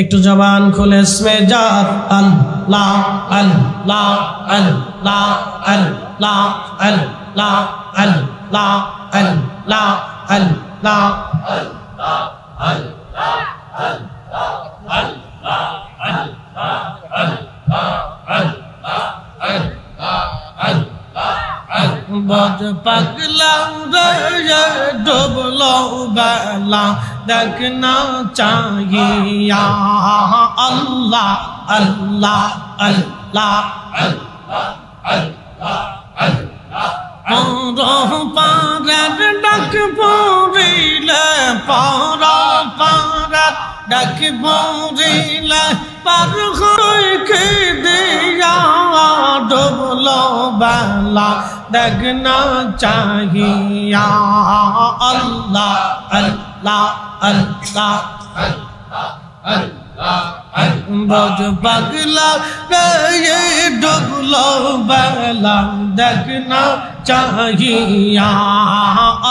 একটু জবান খুলে স্মে যা আল্লাহ আল্লাহ আল্লাহ আল্লাহ আল্লাহ আল্লাহ আল্লাহ আল্লাহ বজ পাগলাম রে ডুবলো বেলা দেখনা চাহিয়া আল্লাহ আল্লাহ আল্লাহ পর পারের ডাক পড়িলে পর পারের ডাক পড়িলে পার হইকে দিয়া ডুবলো বেলা দেখনা চাহিয়া আল্লাহ আল্লাহ আল্লাহ বজ পাগলা রে ডুবলো বেলা দেখনা চাহিয়া।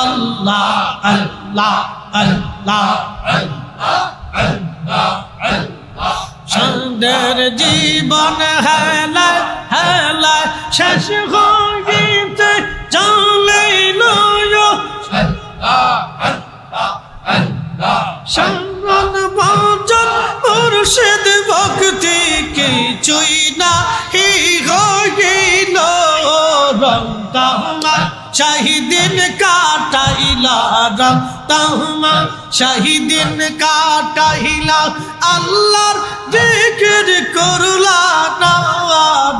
আল্লাহ আল্লাহ আল্লাহ। সন্দের জীবন হেলা হেলা শেষ হইতে চলে নয় সঙ্গন ভজন মুর্শিদ ভক্তি কিছুই না হি হইল রংতামা শাহিদিন কাটাইলা রংতামা শাহিদিন কাটাইলা আল্লাহর জিকির করলা না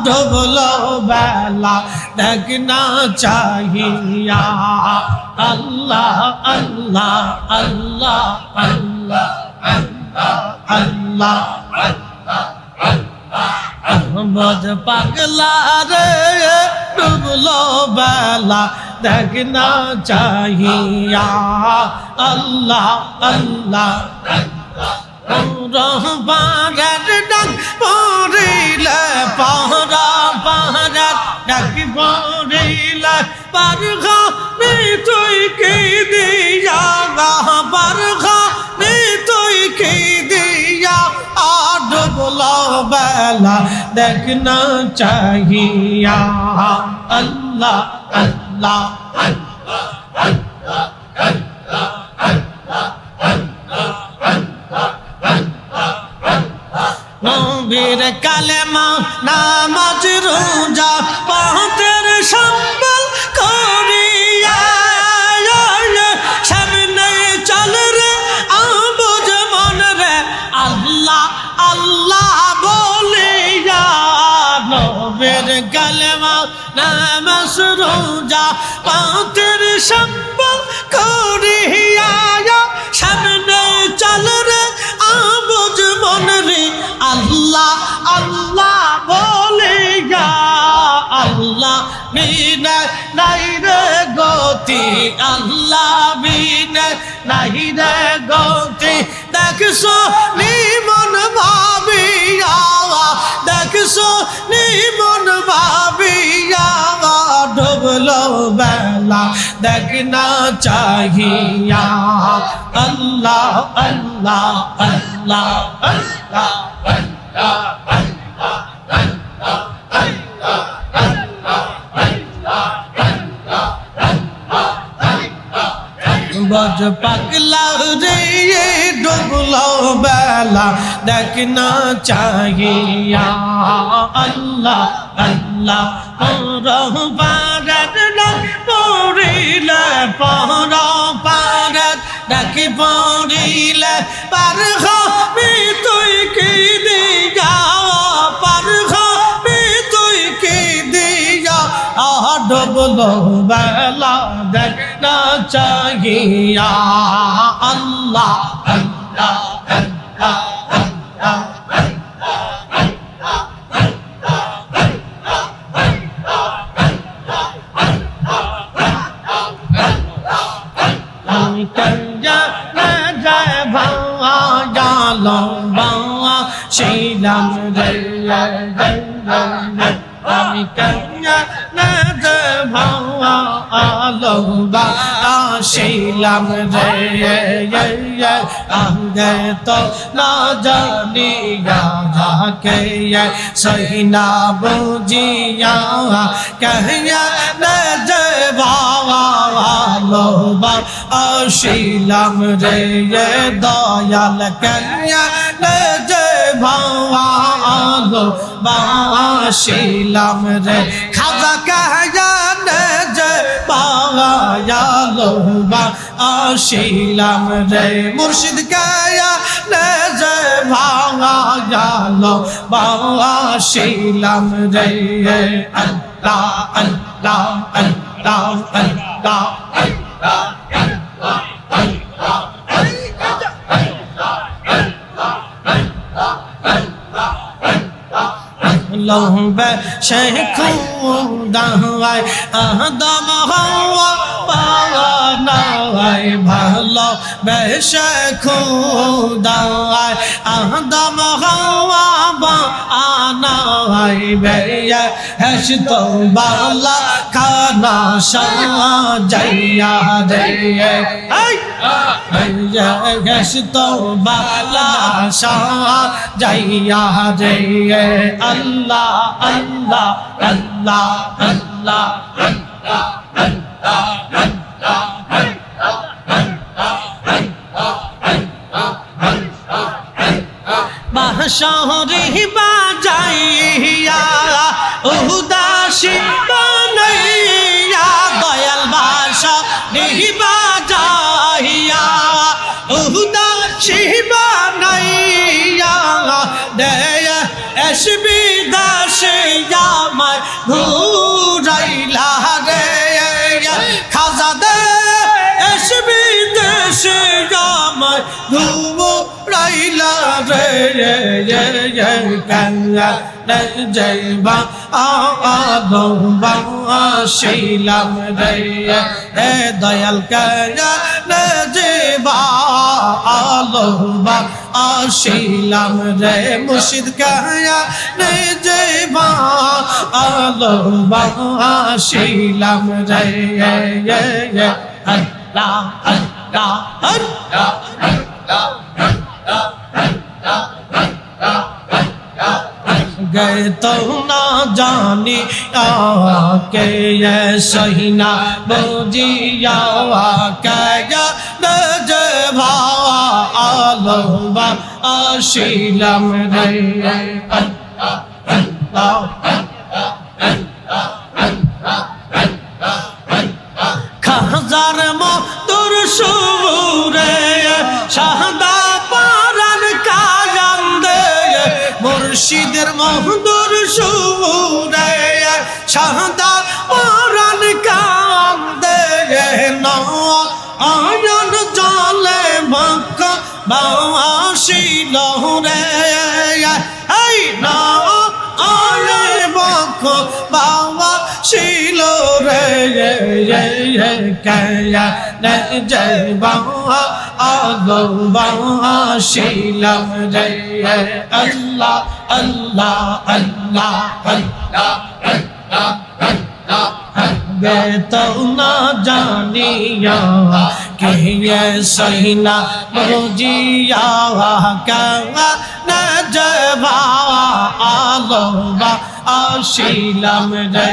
ডবল বেলা দেখনা চাহিয়া। আল্লাহ আল্লাহ আল্লাহ আল্লাহ আল্লাহ বজ পাগলা রে, ডুবলো বেলা تگنا چاہیے اللہ اللہ رہبارت ڈک پوریل پہرا بھارت ڈک پوریل پرغا میں توئی کی دیا پرغا میں توئی کی دیا آڈ بلا بیلا دیکھنا چاہیے اللہ اللہ আল্লাহ, নবীর কালেমা, নামাজ, রোজা পাহতের সম্বল করিয়া সামনে চল রে, আবুজ মন রে। আল্লাহ আল্লাহ বলিয়া নবীর কালেমা, নামাজ রোজা পাহতের সম্বল করিয়া সামনে চল রে আবুজ মন রে। আল্লাহ আল্লাহ বলে আল্লাহ বিনা নাই রে গতি। আল্লাহ বিনা নাই রে গতি। দেখছ নিমন ভাবিয়া? দেখছ নিমন ভাবিয়া? বেলা দেখনা চাহিয়া। আল্লাহ আল্লাহ আল্লাহ আল্লাহ বজ পাগলা রে ডুবলো বেলা দেখনা চাহিয়া। আল্লাহ আল্লাহ রহবারের ডাক পড়িলে পর পারত ডাক পড়িলে পার হবি তুই কি দিয়া? পার হবি তুই বেলা দেখনা চাহিয়া। আল্লাহ আল্লাহ আমি কন্যা নদ ভাওয়া আলম বাসিলাম রে আগে তো না জানি যাকে সহি না বুঝিয়া কহিয়া নদ ভাওয়া আলম বাসিলাম রে দয়াল কন্যা নদ ভালো বাসিলাম রে। খাজা কাহান যে বাগায়ালো বা আসিলাম রে। মুর্শিদ কায়া নে যে ভাগায়ালো বা আসিলাম রে। আল্লাহ আল্লাহ আল্লাহ আল্লাহ আল্লাহ। لهم بشيخ دهوي أهدم هو بغنوي بهلو بشيخ دهوي أهدم هو بغنوي بيه هشتو بغلا كانا شا جيا ديه যাইয়া রে আল্লাহ আল্লাহ আল্লাহ আল্লাহ আল্লাহ বাজাইয়া উদাসী বানাইয়া দয়াল বাসা নিবা শিবা নাইয়া দেয় এসবি দাসে আমায় ঘুর জয় জয় জয় জয় কাল্লা জয় বা আদম বা শিলাম রে হে দয়াল কাল্লা জয় বা আলম বা আশিলাম রে মুর্শিদ কায়া রে জয় বা আলম বা আশিলাম আল্লাহ আল্লাহ আল্লাহ আল্লাহ আল্লাহ गए तो ना जानी आके ये सही ना बोजिया क्या नज भावा आलम्बा आशीलम रे মুর্শিদের মহদুর সুরে সাদা পরান কাম দে নয়ন জলে মক্ক বাসি লহরে। এই নয়ন মক্ক বাবা kaya jai baha ago baha shilam jai Allah Allah Allah Allah Allah Allah বেতো না জানিয়া কে সহিনা মজিয়া কা না জবা আলো বা আসিলাম রে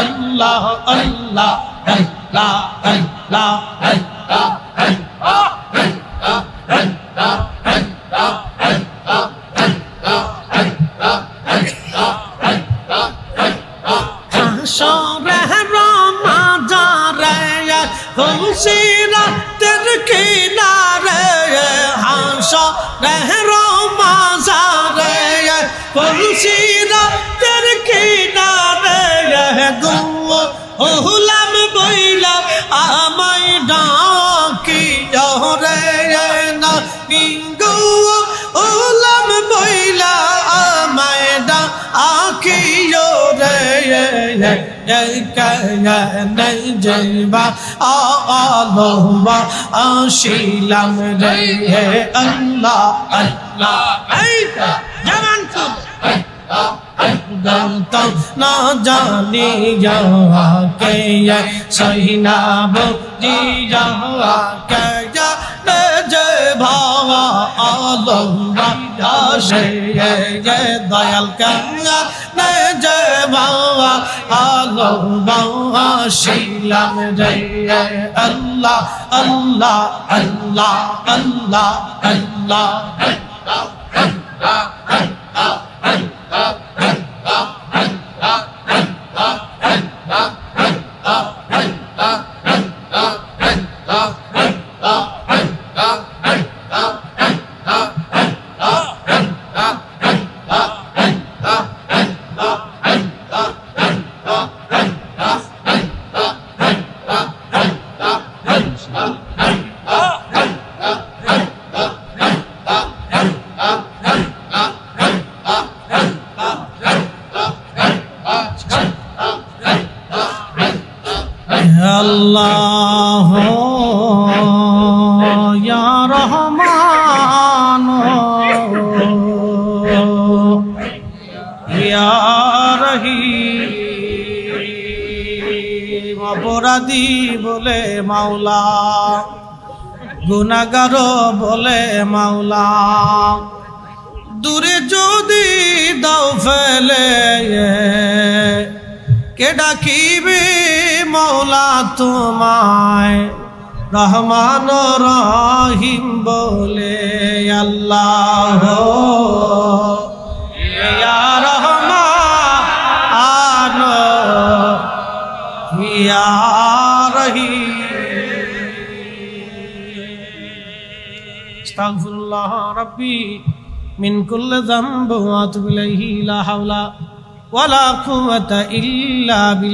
আল্লাহ আল্লাহ আল্লাহ আল্লাহ আল্লাহ আল্লাহ। পৌঁছি রাতের কিনারে গো ওহুল জৈবা আলোবা আশিলাম রে হে আল্লাহ আল্লাহ জামান দম না জানি যাওয়া কে সহিনা বুঝি যাওয়া কে যা ভাওয়া আলম্বা আসে দয়াল কাঙ্গা নে যে ভাওয়া আলম্বা শিলাম জয় আল্লাহ আল্লাহ আল্লাহ আল্লাহ আল্লাহ আল্লাহ আল্লাহ আল্লাহ আল্লাহ আল্লাহ আল্লাহ আল্লাহ আল্লাহ অপরাধী বলে মাওলা গুনাগার বলে মাওলা। দূরে যদি দাও ফেলে কে ডাকিবে মৌলা তোমায়? রহমান রহিম বলে আল্লাহ। ربي من كل ذنب واتب إليه لا حول ولا قوة إلا بالله.